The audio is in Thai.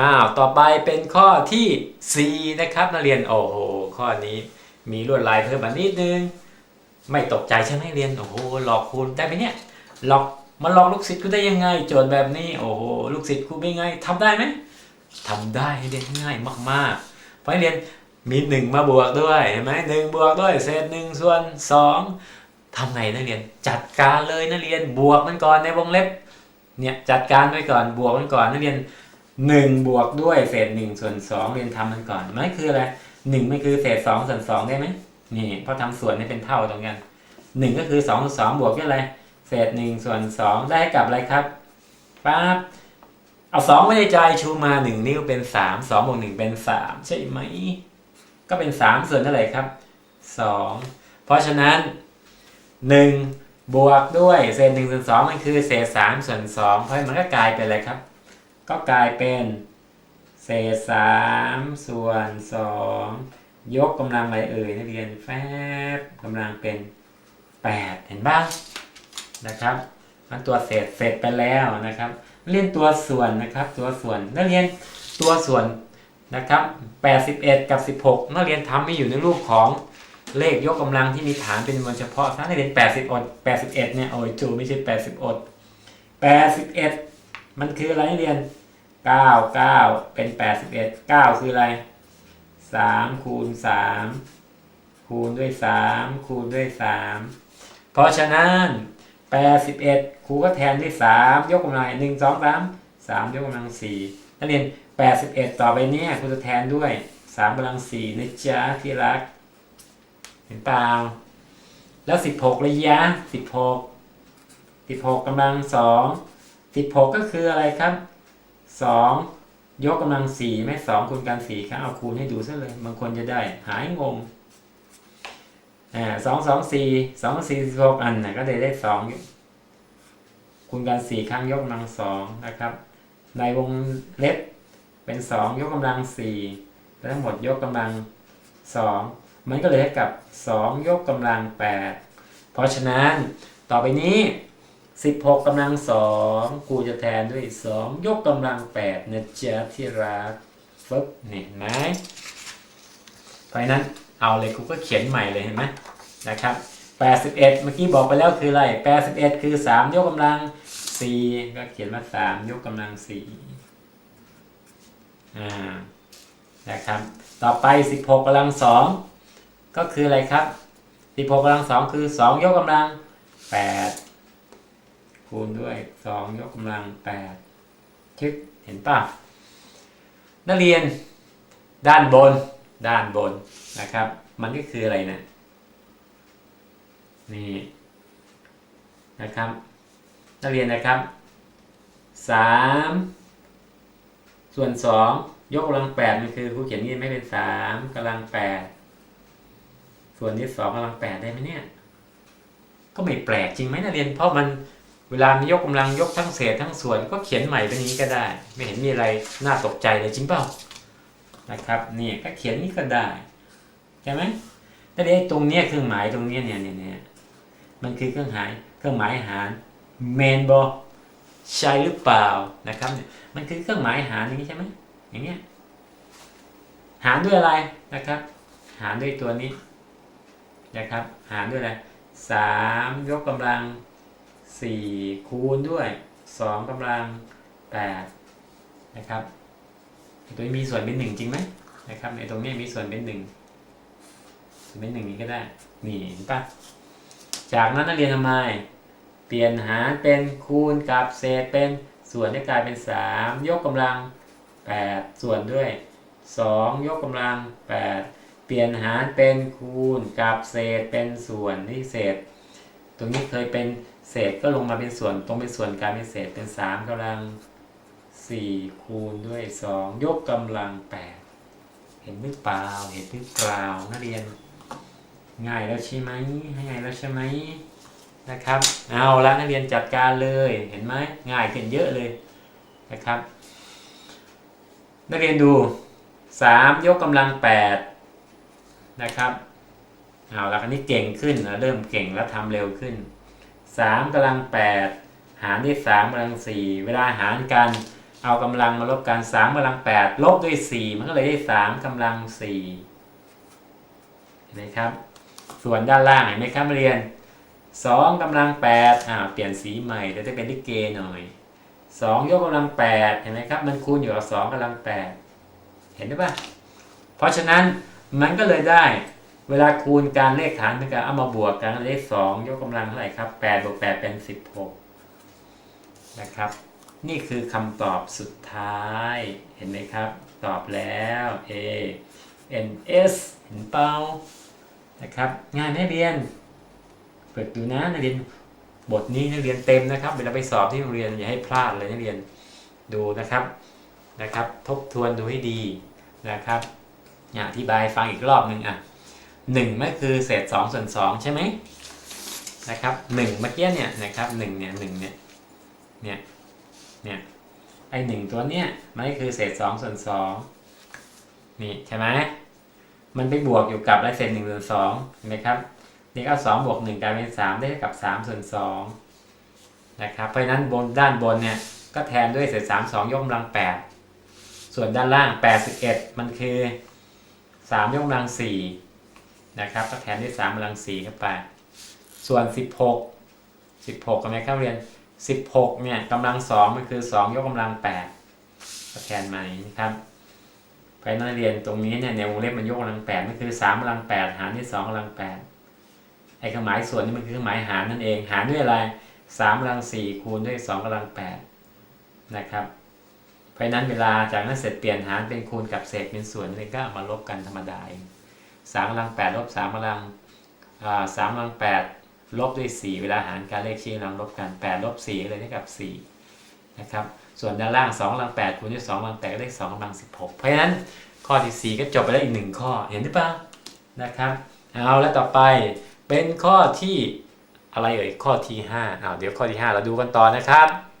อ้าว ต่อไปเป็นข้อที่ 4 นะครับนักเรียน โอ้โห ข้อนี้มีลวดลายเพิ่มมานิดนึง ไม่ตกใจใช่ไหมเรียน โอ้โห หลอกคุณได้ไหมเนี่ย หลอกมาหลอกลูกศิษย์กูได้ยังไง โจทย์แบบนี้ โอ้โห ลูกศิษย์กูเป็นไงทำได้ไหมทำได้เรียนง่ายมากๆ เพราะเรียนมีหนึ่งมาบวกด้วยเห็นไหมหนึ่งบวกด้วยเศษหนึ่งส่วนสองทำไงนักเรียนจัดการเลยนักเรียนบวกมันก่อนในวงเล็บเนี่ยจัดการไว้ก่อนบวกมันก่อนนักเรียน หนึ่งบวกด้วยเศษหนึ่งส่วนสองเรียนทำมันก่อนมันคืออะไรหนึ่งมันคือเศษสองส่วนสองได้ไหมนี่เพราะทำส่วนนี่เป็นเท่าตรงกันหนึ่งก็คือสองส่วนสองบวกด้วยอะไรเศษหนึ่งส่วนสองได้กับอะไรครับปั๊บเอาสองไว้ในใจชูมาหนึ่งนิ้วเป็นสามสองบวกหนึ่งเป็นสามใช่ไหมก็เป็นสามส่วนเท่าไหร่ครับสองเพราะฉะนั้นหนึ่งบวกด้วยเศษหนึ่งส่วนสองมันคือเศษสามส่วนสองเพราะมันก็กลายเป็นอะไรครับ ก็กลายเป็นเศษสามส่วนสองยกกำลังอะไรเอ่ยนักเรียนแฟบกำลังเป็นแปดเห็นบ้างนะครับ มันตัวเศษเสร็จไปแล้วนะครับ เรียนตัวส่วนนะครับ ตัวส่วนนักเรียนตัวส่วนนะครับ81กับ16นักเรียนทำให้อยู่ในรูปของเลขยกกำลังที่มีฐานเป็นมวลเฉพาะถ้านักเรียน80อด81เนี่ยโอ้ยจูไม่ใช่80อด81 มันคืออะไรนักเรียนเก้าเป็นแปดสิบเอ็ดเก้าคืออะไรสามคูณสามคูณด้วยสามคูณด้วยสามเพราะฉะนั้นแปดสิบเอ็ดครูก็แทนด้วยสามยกกำลังหนึ่งสองสามสามยกกำลังสี่นักเรียนแปดสิบเอ็ดต่อไปเนี้ยครูจะแทนด้วยสามกำลังสี่นะจ๊ะที่รัก เห็นเปล่า แล้วสิบหกระยะสิบหกำลังส องสิบหกก็คืออะไรครับสองยกกำลังสี่ไม่สองคูณกันสี่ครับเอาคูณให้ดูซะเลย บางคนจะได้หายงงอ่าสองสองสี่สองสี่สิบหกอันนะก็ได้ได้สองคูณกันสี่ครั้งยกกำลังสองนะครับ ในวงเล็บเป็นสองยกกำลังสี่ทั้งหมดยกกำลังสองมันก็เลยเท่ากับสองยกกำลังแปดเพราะฉะนั้นต่อไปนี้ 16กำลังสองกูจะแทนด้วย2ยกกำลัง8นะจ๊ะที่รักฟึบนี่เห็นไหมเพราะนั้นเอาเลยกูก็เขียนใหม่เลยเห็นไหมนะครับ81เมื่อกี้บอกไปแล้วคืออะไร81คือ3ยกกำลัง4ก็เขียนว่า3ยกกำลัง4อ่านะครับต่อไป16กำลัง2ก็คืออะไรครับ16กำลัง2คือ2ยกกำลัง8 คูณด้วยสองยกกำลังแปดชึกเห็นป่ะนักเรียนด้านบนด้านบนนะครับ มันก็คืออะไรนะนี่นะครับ นักเรียนนะครับสามส่วนสองยกกำลังแปดมันคือครูเขียนนี่ไม่เป็นสามกำลังแปดส่วนนี้สองกำลังแปดได้ไหมเนี่ย ก็ไม่แปลกจริงไหมนักเรียนเพราะมัน เวลามียกกำลังยกทั้งเศษทั้งส่วนก็เขียนใหม่เป็นนี้ก็ได้ ไม่เห็นมีอะไรน่าตกใจเลยจริงเปล่านะครับนี่ก็เขียนนี้ก็ได้ใช่ไหมแต่เดี๋ยวตรงเนี้ยเครื่องหมายตรงเนี้ยเนี่ยเนี่ยมันคือเครื่องหมายเครื่องหมายหารเมนบอใช่หรือเปล่านะครับมันคือเครื่องหมายหารอย่างนี้ใช่ไหมอย่างเงี้ยหารด้วยอะไรนะครับ หารด้วยตัวนี้นะครับ หารด้วยอะไรสามยกกำลัง สี่คูณด้วยสองกำลังแปดนะครับตัวนี้มีส่วนเป็นหนึ่งจริงไหมนะครับในตรงนี้มีส่วนเป็นหนึ่งส่วนเป็นหนึ่งนี้ก็ได้ นี่เห็นปะจากนั้นนักเรียนทำไม เปลี่ยนหารเป็นคูณกับเศษเป็นส่วนได้กลายเป็นสามยกกำลังแปดส่วนด้วยสองยกกำลังแปดเปลี่ยนหารเป็นคูณกับเศษเป็นส่วนที่เศษ ตรงนี้เคยเป็น เศษก็ลงมาเป็นส่วนตรงเป็นส่วนกลายเป็นเศษเป็น3กำลัง4คูณด้วย2ยกกำลัง8เห็นหรือเปล่าเห็นหรือเปล่านักเรียน ง่ายแล้วใช่ไหมง่ายแล้วใช่ไหมนะครับ เอาละนักเรียนจัดการเลยเห็นไหมง่ายขึ้นเยอะเลยนะครับ นักเรียนดู3ยกกำลัง8นะครับเอาละคันนี้เก่งขึ้นเริ่มเก่งแล้วทำเร็วขึ้น 3กำลัง 8 หารด้วย3กำลัง 4 เวลาหารกันเอากำลังมาลบกันสามกำลังแปดลบด้วยสี่มันก็เลยได้สามกำลังสี่เห็นไหมครับ ส่วนด้านล่างเห็นไหมครับเรียนสองกำลังแปดอ่าเปลี่ยนสีใหม่เดี๋ยวจะเป็นลิเกหน่อยสองยกกำลังแปดเห็นไหมครับ มันคูณอยู่กับสองกำลังแปดเห็นไหมปะเพราะฉะนั้นมันก็เลยได้ เวลาคูณการเลขฐานเป็นการเอามาบวกกันเลขสองยกกำลังเท่าไหร่ครับแปดบวกแปดเป็นสิบหกนะครับ นี่คือคำตอบสุดท้ายเห็นไหมครับ ตอบแล้ว A N S เห็นเปล่านะครับ งานให้เรียนเปิดดูนะนักเรียนบทนี้นักเรียนเต็มนะครับ เวลาไปสอบที่โรงเรียนอย่าให้พลาดเลยนักเรียนดูนะครับนะครับ ทบทวนดูให้ดีนะครับเนี่ยอธิบายฟังอีกรอบหนึ่งอะ หนึ่งมันคือเศษสองส่วนสองใช่ไหมนะครับหนึ่งเมื่อกี้เนี่ยนะครับหนึ่งเนี่ยหนึ่งเนี่ยเนี่ยเนี่ยไอหนึ่งตัวเนี้ยมันก็คือเศษสองส่วนสองนี่ใช่ไหมมันไปบวกอยู่กับอะไรเศษหนึ่งส่วนสองเห็นไหมครับนี่ก็สองบวกหนึ่งกลายเป็นสามได้เท่ากับสามส่วนสองนะครับเพราะฉะนั้นบนด้านบนเนี่ยก็แทนด้วยเศษสามสองยกกำลังแปดส่วนด้านล่างแปดสิบเอ็ดมันคือสามยกกำลังสี่ นะครับก็แทนด้วยสามกำลังสี่เข้าไป ส่วนสิบหกสิบหกกันไหมครับเรียน 16เนี่ยกำลังสองมันคือ 2 ยกกำลัง8ก็แทนมาอย่างนี้นะครับไปนักเรียนตรงนี้เนี่ยในวงเล็บมันยกกำลัง8มันคือ3กำลัง8หารด้วย2กำลัง8ไอ้เครื่องหมายส่วนนี่มันคือเครื่องหมายหารนั่นเอง หารด้วยอะไร3กำลัง4คูณด้วย2กำลัง8นะครับเพราะนั้นเวลาจากนั้นเสร็จเปลี่ยนหารเป็นคูณกับเศษเป็นส่วนนี่ก็มาลบกันธรรมดาเอง 3กำลัง8ลบ3กำลังอ่า3กำลัง8ลบด้วย4เวลาหารการเลขชี้กำลังลบกัน8ลบ4ก็เลยเท่ากับ4นะครับส่วนด้านล่าง2กำลัง8คูณด้วย2กำลัง8ก็ได้2กำลัง 16 เพราะฉะนั้นข้อที่ 4 ก็จบไปแล้วอีก 1 ข้อเห็นหรือเปล่านะครับเอาแล้วต่อไปเป็นข้อที่อะไรเอ่ยข้อที่5อ้าวเดี๋ยวข้อที่ 5 เราดูกันต่อนะครับ